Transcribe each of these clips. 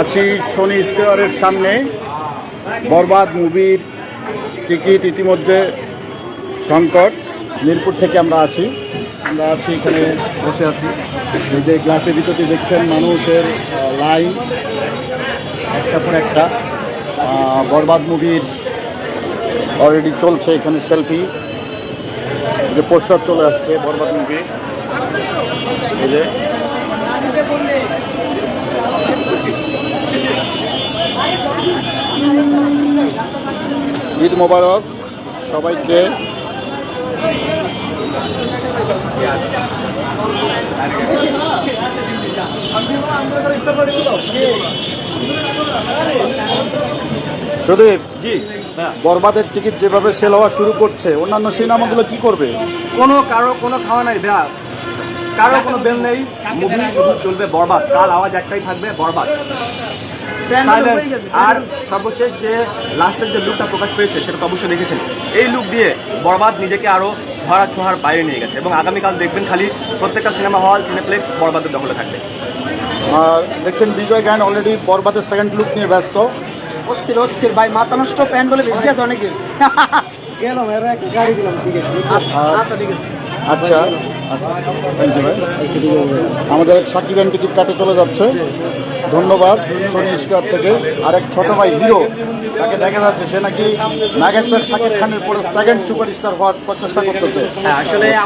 আছি শনি স্কোয়ারের সামনে। বরবাদ মুভির টিকিট ইতিমধ্যে সংকট। মিরপুর থেকে আমরা আছি। আমরা আছি এখানে বসে আছি। এই যে গ্লাসের ভিতরে দেখছেন মানুষের লাইন একটা পর একটা। বরবাদ মুভির অলরেডি চলছে এখানে সেলফি যে পোস্টার চলে আসছে বরবাদ মুভি। এই যে ঈদ মোবারক সবাইকে। সুদীপ জি বরবাদের টিকিট যেভাবে সেল হওয়া শুরু করছে অন্যান্য সিনেমাগুলো কি করবে? কোনো কারও কোনো খাওয়া নাই ভাইয়া। কারও কোনো বেল নেই। মুভি শুধু চলবে বরবাদ। কাল আওয়াজ একটাই থাকবে বরবাদ। আর সর্বশেষ যে লাস্টের যে লুকটা প্রকাশ পেয়েছে সেটা তো অবশ্যই দেখেছেন। এই লুক দিয়ে বরবাদ নিজেকে আরও ধরা ছোঁয়ার বাইরে নিয়ে গেছে এবং আগামীকাল দেখবেন খালি প্রত্যেকটা সিনেমা হল সিনেপ্লেক্স বরবাদের দখলে থাকবে। আর দেখছেন বিজয় গান অলরেডি বরবাদের সেকেন্ড লুক নিয়ে ব্যস্ত। অস্থির অস্থির। ভাই মাথা নষ্ট প্যান্ট বলে বেশি আছে অনেকে। গেলাম গাড়ি দিলাম ঠিক আছে। আর- আচ্ছা ঠিক আছে। আচ্ছা। আমাদের এক সাকিব টিকিট কাটে চলে যাচ্ছে। ধন্যবাদ সোনি স্কোয়ার থেকে। আরেক ছোট ভাই হিরো তাকে দেখা যাচ্ছে। সে নাকি মেগাস্টার শাকিব খানের পরে সেকেন্ড সুপারস্টার হওয়ার প্রচেষ্টা করতেছে।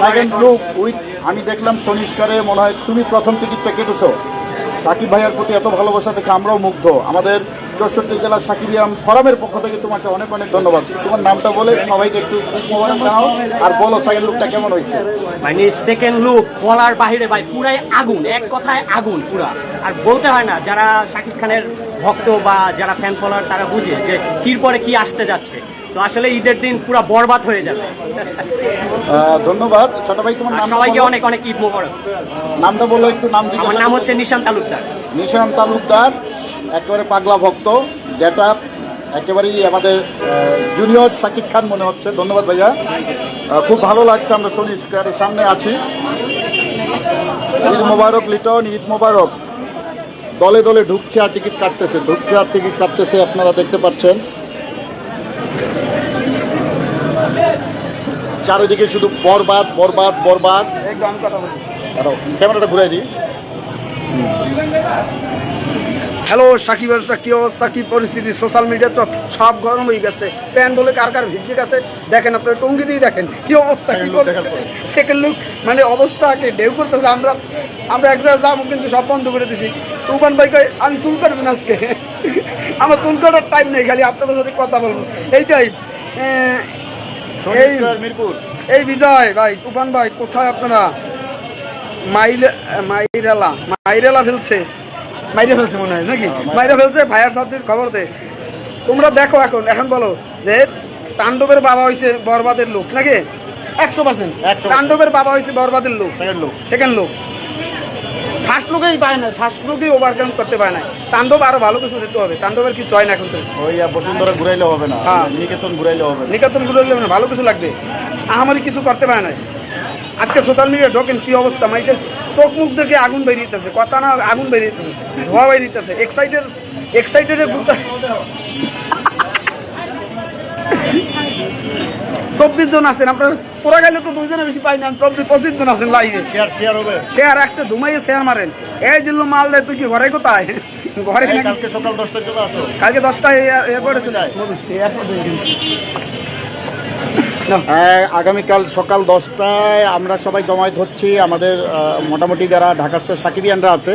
সেকেন্ড লুক উইথ আমি দেখলাম সোনি স্কোয়ারে মনে হয় তুমি প্রথম টিকিটটা কেটেছো। সাকিব ভাইয়ার প্রতি এত ভালোবাসা দেখে আমরাও মুগ্ধ। আমাদের চৌষট্টি জেলার সাকিবিয়াম ফোরামের পক্ষ থেকে তোমাকে অনেক অনেক ধন্যবাদ। তোমার নামটা বলে সবাইকে একটু জানাও আর বলো সেকেন্ড লুকটা কেমন হয়েছে? মানে সেকেন্ড লুক বলার বাহিরে ভাই পুরাই আগুন এক কথায় আগুন পুরা। আর বলতে হয় না যারা শাকিব খানের ভক্ত বা যারা ফ্যান ফলোয়ার তারা বুঝে যে কির পরে কি আসতে যাচ্ছে। তো আসলে ঈদের দিন পুরা বরবাদ হয়ে যাবে। ধন্যবাদ। ছোট ভাই তোমার নামটা সবাইকে অনেক অনেক ঈদ মোবারক। নামটা বলো একটু নাম আমার নাম হচ্ছে নিশান তালুকদার। নিশান তালুকদার। একেবারে পাগলা ভক্ত যেটা একেবারেই আমাদের জুনিয়র শাকিব খান মনে হচ্ছে। ধন্যবাদ ভাইয়া। খুব ভালো লাগছে আমরা শনি। স্কোয়ারের সামনে আছি। ঈদ মোবারক লিটন ঈদ মোবারক। দলে দলে ঢুকছে আর টিকিট কাটতেছে। ঢুকছে আর টিকিট কাটতেছে আপনারা দেখতে পাচ্ছেন। চারিদিকে শুধু বরবাদ বরবাদ বরবাদ। ক্যামেরাটা ঘুরে দিই। হ্যালো সাকিব কি অবস্থা? কি পরিস্থিতি? সোশ্যাল মিডিয়া তো সব গরম হয়ে গেছে। প্যান বলে কার কার ভিজে গেছে দেখেন আপনার টঙ্গি দিয়ে দেখেন কি অবস্থা কি পরিস্থিতি? সেকেন্ড লুক মানে অবস্থাকে ঢেউ করতেছে আমরা আমরা এক জায়গায় যাব কিন্তু সব বন্ধ করে দিছি। তুফান ভাই কয় আমি চুল কাটবো না আজকে? আমার চুল কাটার টাইম নেই খালি আপনাদের সাথে কথা বলব। এইটাই এই মিরপুর। এই বিজয় ভাই তুফান ভাই কোথায় আপনারা? মাইল মাইরেলা মাইরেলা ফেলছে। মাইরে ফেলছে মনে হয় নাকি? মাইরে ফেলছে ভাইয়ার সাথে খবর দে। তোমরা দেখো এখন এখন বলো যে তাণ্ডবের বাবা হয়েছে বরবাদের লোক নাকি? একশো পার্সেন্ট 100% তাণ্ডবের বাবা হয়েছে বরবাদের লোক। সেকেন্ড লোক। সেকেন্ড লোক। ফার্স্ট লোকেই পায় না ফার্স্ট লোকেই ওভারকাম করতে পারে না। তাণ্ডব আরও ভালো কিছু দিতে হবে তাণ্ডবের কিছু হয় না এখন তো। ওই বসুন্ধরা ঘুরাইলে হবে না হ্যাঁ। নিকেতন ঘুরাইলে হবে নিকেতনগুলো না ভালো কিছু লাগবে। আমারই কিছু করতে পারে না। আজকে সোশ্যাল মিডিয়া ঢোকেন কি অবস্থা? মানুষের চোখ মুখ দেখে আগুন বেরিয়েছে কথা না আগুন বেরিয়েছে ধোয়া বেরিয়েছে এক্সাইটেড এক্সাইটেড চব্বিশ জন আছেন আপনার পুরা গেলে তো দুইজনের বেশি পাই না চব্বিশ পঁচিশ জন আছেন লাইভে। শেয়ার শেয়ার হবে। শেয়ার একশো ধুমাইয়ে শেয়ার মারেন। এই জিল্লু মাল দেয় তুই কি ঘরে কোথায়? ঘরে? কালকে সকাল দশটায় চলে আসো। কালকে দশটায় এয়ারপোর্টে হ্যাঁ, আগামীকাল সকাল দশটায় আমরা সবাই জমায়েত হচ্ছি। আমাদের মোটামুটি যারা ঢাকাস্থ সাকিবিয়ানরা আছে,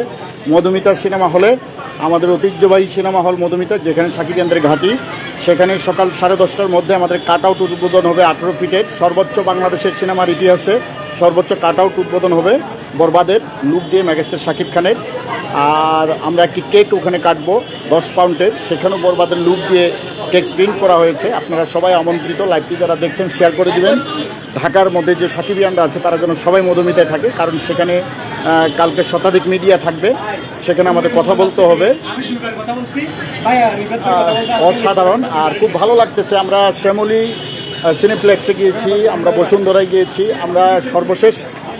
মধুমিতা সিনেমা হলে, আমাদের ঐতিহ্যবাহী সিনেমা হল মধুমিতা, যেখানে সাকিবিয়ানদের ঘাঁটি। সেখানে সকাল সাড়ে দশটার মধ্যে আমাদের কাট আউট উদ্বোধন হবে আঠেরো ফিটের সর্বোচ্চ বাংলাদেশের সিনেমার ইতিহাসে। সর্বোচ্চ কাট আউট উদ্বোধন হবে বরবাদের লুক দিয়ে ম্যাগেস্টার শাকিব খানের। আর আমরা একটি কেক ওখানে কাটবো, দশ পাউন্ডের। সেখানেও বরবাদের লুক দিয়ে কেক প্রিন্ট করা হয়েছে। আপনারা সবাই আমন্ত্রিত, লাইভটি যারা দেখছেন, শেয়ার করে দিবেন। ঢাকার মধ্যে যে সাকিবিয়ানরা আছে, তারা যেন সবাই মধুমিতায় থাকে, কারণ সেখানে কালকে শতাধিক মিডিয়া থাকবে। সেখানে আমাদের কথা বলতে হবে। অসাধারণ। আর খুব ভালো লাগতেছে। আমরা শ্যামলী সিনেপ্লেক্সে গিয়েছি আমরা বসুন্ধরায় গিয়েছি। আমরা সর্বশেষ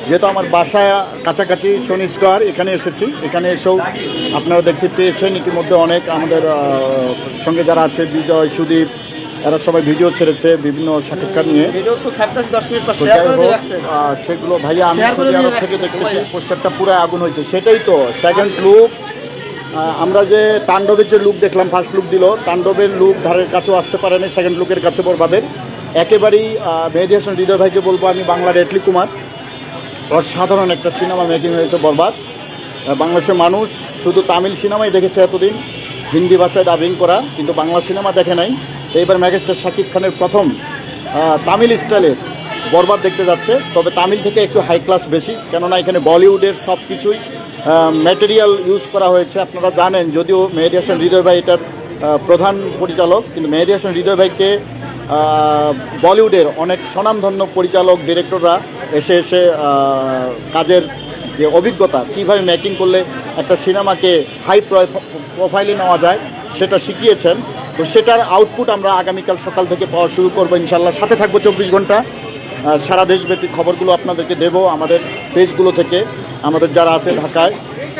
যেহেতু আমার বাসা কাছাকাছি শনি স্কোয়ার এখানে এসেছি। এখানে এসেও আপনারা দেখতে পেয়েছেন ইতিমধ্যে অনেক আমাদের সঙ্গে যারা আছে বিজয় সুদীপ এরা সবাই ভিডিও ছেড়েছে বিভিন্ন সাক্ষাৎকার নিয়ে। সেগুলো ভাইয়া আমি সৌদি আরব থেকে দেখতেছি পোস্টারটা পুরো আগুন হয়েছে। সেটাই তো সেকেন্ড লুক আমরা যে তাণ্ডবের যে লুক দেখলাম ফার্স্ট লুক দিল তাণ্ডবের লুক ধারের কাছেও আসতে পারেনি সেকেন্ড লুকের কাছে বরবাদের। একেবারেই মেহেদী হাসান হৃদয় ভাইকে বলব, আমি বাংলার এটলি কুমার। অসাধারণ একটা সিনেমা মেকিং হয়েছে বরবাদ। বাংলাদেশের মানুষ শুধু তামিল সিনেমাই দেখেছে এতদিন, হিন্দি ভাষায় ডাবিং করা, কিন্তু বাংলা সিনেমা দেখে নাই। এইবার ম্যাগেস্টার শাকিব খানের প্রথম তামিল স্টাইলের বরবাদ দেখতে যাচ্ছে। তবে তামিল থেকে একটু হাই ক্লাস বেশি, কেননা এখানে বলিউডের সব কিছুই ম্যাটেরিয়াল ইউজ করা হয়েছে। আপনারা জানেন, যদিও মেহেদি হাসান হৃদয় ভাই এটার প্রধান পরিচালক, কিন্তু মেহেদি হাসান হৃদয় ভাইকে বলিউডের অনেক স্বনামধন্য পরিচালক, ডিরেক্টররা এসে এসে কাজের যে অভিজ্ঞতা, কীভাবে মেকিং করলে একটা সিনেমাকে হাই প্রোফাইলে নেওয়া যায়, সেটা শিখিয়েছেন। তো সেটার আউটপুট আমরা আগামীকাল সকাল থেকে পাওয়া শুরু করব ইনশাল্লাহ সাথে থাকব চব্বিশ ঘণ্টা। সারা দেশব্যাপী খবরগুলো আপনাদেরকে দেবো আমাদের পেজগুলো থেকে। আমাদের যারা আছে ঢাকায়,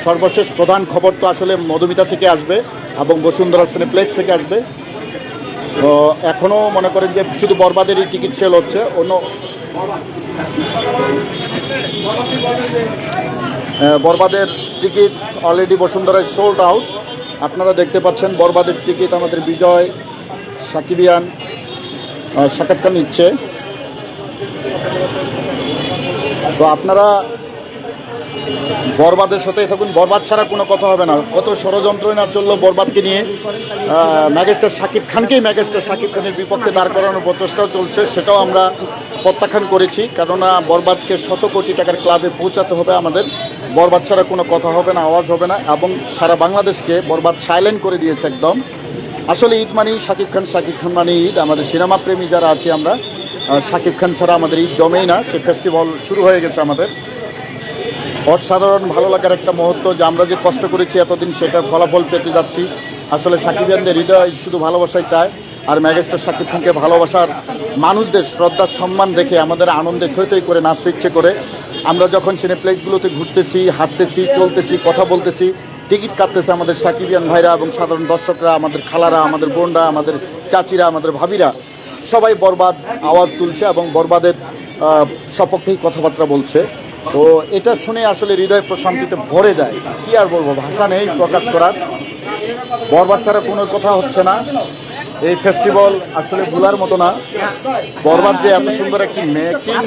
সর্বশেষ প্রধান খবর তো আসলে মধুমিতা থেকে আসবে এবং বসুন্ধরা সিনেপ্লেক্স থেকে আসবে। এখনও মনে করেন যে শুধু বরবাদেরই টিকিট সেল হচ্ছে অন্য আহ, বরবাদের টিকিট অলরেডি বসুন্ধরায় সোল্ড আউট আপনারা দেখতে পাচ্ছেন বরবাদের টিকিট আমাদের বিজয় সাকিবিয়ান সাক্ষাৎকার নিচ্ছে। তো আপনারা বরবাদের সাথে থাকুন। বরবাদ ছাড়া কোনো কথা হবে না। কত ষড়যন্ত্রই না চলল বরবাদকে নিয়ে। ম্যাগেস্টার শাকিব খানকেই ম্যাগেস্টার শাকিব খানের বিপক্ষে দাঁড় করানোর প্রচেষ্টাও চলছে, সেটাও আমরা প্রত্যাখ্যান করেছি। কেননা বরবাদকে শত কোটি টাকার ক্লাবে পৌঁছাতে হবে আমাদের। বরবাদ ছাড়া কোনো কথা হবে না, আওয়াজ হবে না এবং সারা বাংলাদেশকে বরবাদ সাইলেন্ট করে দিয়েছে একদম। আসলে ঈদ মানেই শাকিব খান শাকিব খান মানে ঈদ। আমাদের সিনেমা প্রেমী যারা আছি আমরা শাকিব খান ছাড়া আমাদের ঈদ জমেই না। সে ফেস্টিভ্যাল শুরু হয়ে গেছে আমাদের। অসাধারণ ভালো লাগার একটা মুহূর্ত যে আমরা যে কষ্ট করেছি এতদিন সেটার ফলাফল পেতে যাচ্ছি। আসলে সাকিবিয়ানদের হৃদয় শুধু ভালোবাসাই চায়, আর ম্যাগেস্টার সাকিব খানকে ভালোবাসার মানুষদের শ্রদ্ধার সম্মান রেখে আমাদের আনন্দে থই থই করে নাচতে ইচ্ছে করে। আমরা যখন সিনেপ্লেক্সগুলোতে ঘুরতেছি, হাঁটতেছি, চলতেছি, কথা বলতেছি, টিকিট কাটতেছে আমাদের সাকিবিয়ান ভাইরা এবং সাধারণ দর্শকরা, আমাদের খালারা, আমাদের বোনরা, আমাদের চাচিরা, আমাদের ভাবিরা, সবাই বরবাদ আওয়াজ তুলছে এবং বরবাদের সপক্ষেই কথাবার্তা বলছে। তো এটা শুনে আসলে হৃদয় প্রশান্তিতে ভরে যায়। কি আর বলব ভাষা নেই প্রকাশ করার। বরবাদ ছাড়া কোনো কথা হচ্ছে না। এই ফেস্টিভ্যাল আসলে ভুলার মতো না। বরবাদ যে এত সুন্দর একটি মেকিং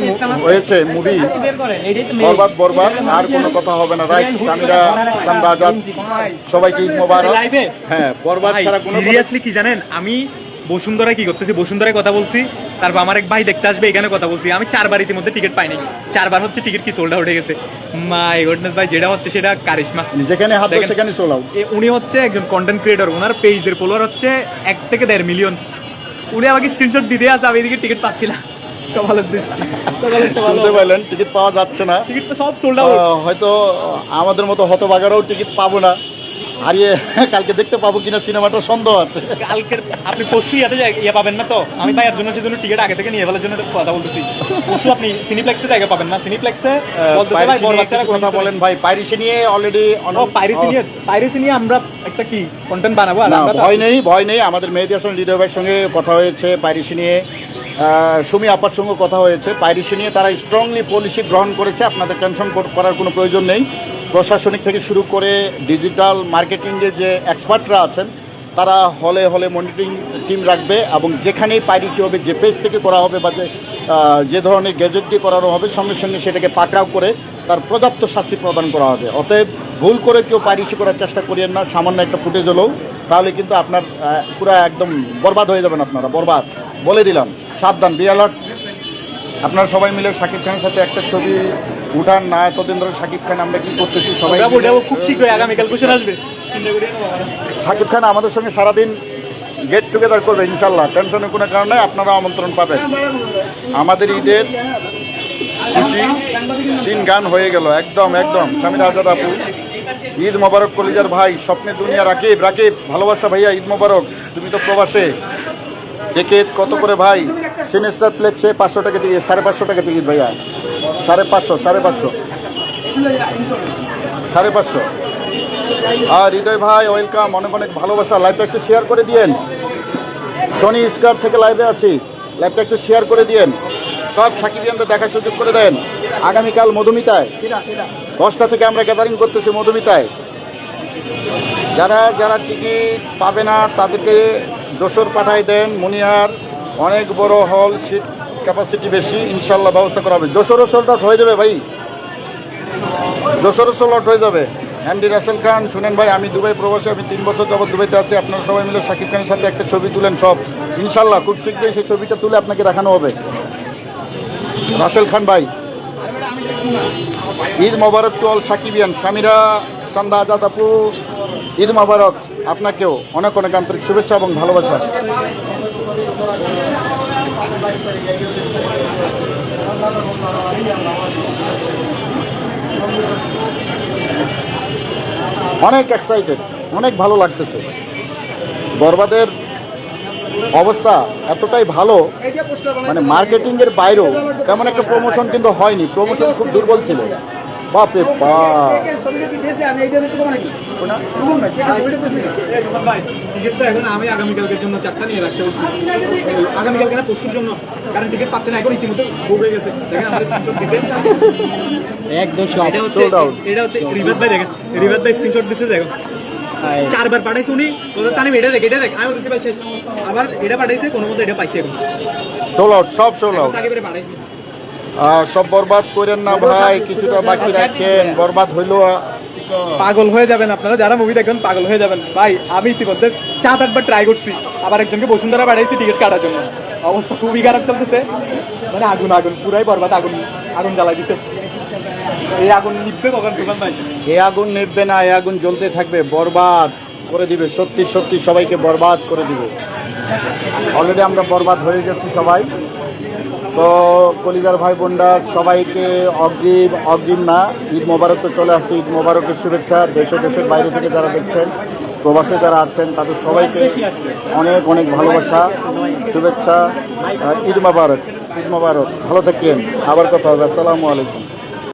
হয়েছে মুভি বের। বরবাদ বরবাদ আর কোনো কথা হবে না। রাইট স্বামীরা সান্দা আজাদ সবাইকে ঈদ মোবারক। হ্যাঁ বরবাদ ছাড়া কোনো সিরিয়াসলি কি জানেন? আমি বসুন্ধরায় কি করতেছি? বসুন্ধরায় কথা বলছি। তারপর আমার এক ভাই দেখতে আসবে এখানে কথা বলছি। আমি চারবার ইতিমধ্যে টিকিট পাইনি। চারবার হচ্ছে টিকিট কি সোল্ড আউট হয়ে গেছে। মাই গুডনেস ভাই যেটা হচ্ছে সেটা কারিশমা। যেখানে হাত সেখানে চল আউট উনি হচ্ছে একজন কন্টেন্ট ক্রিয়েটর ওনার পেজের ফলোয়ার হচ্ছে এক থেকে দেড় মিলিয়ন উনি আমাকে স্ক্রিনশট দিতে আছে আমি এদিকে টিকিট পাচ্ছি না। শুনতে পাইলেন টিকিট পাওয়া যাচ্ছে না। টিকিট তো সব সোল্ড আউট হয়তো আমাদের মতো হতবাগারাও টিকিট পাবো না। হারিয়ে কালকে দেখতে পাবো কিনা সিনেমাটা সন্দেহ আছে। কালকের আপনি পরশু ইয়াতে ইয়ে পাবেন না তো? আমি ভাই এর জন্য সেজন্য টিকিট আগে থেকে নিয়ে ফেলার জন্য কথা বলতেছি। পরশু আপনি সিনিপ্লেক্সে জায়গা পাবেন না? সিনিপ্লেক্সে ভাই বড় বাচ্চারা কথা বলেন ভাই পাইরিসি নিয়ে অলরেডি ও পাইরেসি নিয়ে পাইরেসি নিয়ে আমরা একটা কি কন্টেন্ট বানাবো? আর আমরা ভয় নেই ভয় নেই। আমাদের মেহেদি হাসান হৃদয় ভাইয়ের সঙ্গে কথা হয়েছে পাইরিসি নিয়ে। সুমি আপার সঙ্গে কথা হয়েছে। পাইরিসি নিয়ে তারা স্ট্রংলি পলিসি গ্রহণ করেছে। আপনাদের টেনশন করার কোনো প্রয়োজন নেই। প্রশাসনিক থেকে শুরু করে ডিজিটাল মার্কেটিংয়ে যে এক্সপার্টরা আছেন, তারা হলে হলে মনিটরিং টিম রাখবে এবং যেখানেই পাইরিসি হবে, যে পেজ থেকে করা হবে বা যে ধরনের গ্যাজেট দিয়ে করানো হবে, সঙ্গে সঙ্গে সেটাকে পাকড়াও করে তার পর্যাপ্ত শাস্তি প্রদান করা হবে। অতএব ভুল করে কেউ পাইরিসি করার চেষ্টা করিয়েন না, সামান্য একটা ফুটেজ হলেও, তাহলে কিন্তু আপনার পুরো একদম বরবাদ হয়ে যাবেন আপনারা, বরবাদ। বলে দিলাম, সাবধান বিয়ালট আপনারা সবাই মিলে শাকিব খানের সাথে একটা ছবি উঠান না এতদিন ধরে শাকিব খান আমরা কি করতেছি সবাই খুব শীঘ্রই আগামীকাল কোশ্চেন আসবে। শাকিব খান আমাদের সঙ্গে সারাদিন গেট টুগেদার করবে ইনশাল্লাহ টেনশনের কোনো কারণে আপনারা আমন্ত্রণ পাবেন। আমাদের ঈদের খুশি তিন গান হয়ে গেল একদম একদম। স্বামীর আজাদ আপু ঈদ মোবারক কলিজার ভাই স্বপ্নের দুনিয়া রাকিব রাকিব ভালোবাসা ভাইয়া ঈদ মোবারক। তুমি তো প্রবাসে। টিকিট কত করে ভাই? সিনেস্টার প্লেক্সে পাঁচশো টাকা টিকিট সাড়ে পাঁচশো টাকা টিকিট ভাইয়া। সাড়ে পাঁচশো সাড়ে পাঁচশো। সাড়ে পাঁচশো। আর হৃদয় ভাই ওয়েলকাম অনেক অনেক ভালোবাসা। লাইভটা একটু শেয়ার করে দিয়েন। শনি স্কার থেকে লাইভে আছি। লাইভটা একটু শেয়ার করে দিয়েন। সব সাকিবিয়ানরা দেখার সুযোগ করে দেন। আগামীকাল মধুমিতায়। দশটা থেকে আমরা গ্যাদারিং করতেছি মধুমিতায়। যারা যারা টিকিট পাবে না, তাদেরকে যশোর পাঠাই দেন। মুনিয়ার অনেক বড় হল সিট ক্যাপাসিটি বেশি, ইনশাল্লাহ ব্যবস্থা করা হবে। যশোরও সোল্ড হয়ে যাবে ভাই। যশোরও সোল্ড আউট হয়ে যাবে। এমডি রাসেল খান, শুনেন ভাই, আমি দুবাই প্রবাসী, আমি তিন বছর যাবত দুবাইতে আছি। আপনারা সবাই মিলে শাকিব খানের সাথে একটা ছবি তুলেন সব। ইনশাল্লাহ খুব শীঘ্রই সেই ছবিটা তুলে আপনাকে দেখানো হবে। রাসেল খান ভাই। ঈদ মোবারক টু অল সাকিবিয়ান। সামিরা সন্ধ্যা আজাদ আপু, ঈদ মোবারক আপনাকেও অনেক অনেক আন্তরিক শুভেচ্ছা এবং ভালোবাসা। অনেক এক্সাইটেড অনেক ভালো লাগতেছে। বরবাদের অবস্থা এতটাই ভালো মানে মার্কেটিংয়ের বাইরেও তেমন একটা প্রমোশন কিন্তু হয়নি প্রমোশন খুব দুর্বল ছিল। বাপরে বাপ। আমি আগামীকালকের জন্য চারটা নিয়ে রাখতে বলছি আগামীকালকে না পরশুর জন্য কারণ টিকিট পাচ্ছে না এখন ইতিমধ্যে বুক গেছে দেখেন আমাদের স্ক্রিনশট দিছে একদম এটা হচ্ছে Sold out. এটা হচ্ছে রিভাত ভাই দেখেন। রিভাত ভাই স্ক্রিনশট দিছে দেখো। চারবার পাঠাইছে উনি। বলতে তানি এটা দেখ এটা দেখ। আমি বলছি ভাই শেষ। আবার এটা পাঠাইছে কোনো মতো এটা পাইছে এখন। সোল আউট সব সোল আউট পাঠাইছে। সব বরবাদ করেন না ভাই কিছুটা বাকি রাখেন বরবাদ হইল পাগল হয়ে যাবেন আপনারা যারা মুভি দেখবেন পাগল হয়ে যাবেন। ভাই আমি ইতিমধ্যে সাত আটবার ট্রাই করছি আবার একজনকে বসুন্ধরা পাঠাইছি টিকিট কাটার জন্য। অবস্থা খুবই খারাপ চলতেছে। মানে আগুন আগুন পুরাই বরবাদ আগুন আগুন জ্বালাই দিছে। এই আগুন নিভবে কখন তুফান ভাই? এ আগুন নিববে না এ আগুন জ্বলতে থাকবে বরবাদ করে দিবে সত্যি সত্যি সবাইকে বরবাদ করে দিবে। অলরেডি আমরা বরবাদ হয়ে গেছি সবাই। তো কলিজার ভাই বোনরা, সবাইকে অগ্রিম অগ্রিম না, ঈদ মোবারক তো চলে আসছে, ঈদ মোবারকের শুভেচ্ছা দেশে দেশের বাইরে থেকে যারা দেখছেন, প্রবাসে যারা আছেন, তাদের সবাইকে অনেক অনেক ভালোবাসা, শুভেচ্ছা ঈদ মোবারক ঈদ মোবারক, ভালো থাকেন, আবার কথা হবে, আসসালামু আলাইকুম।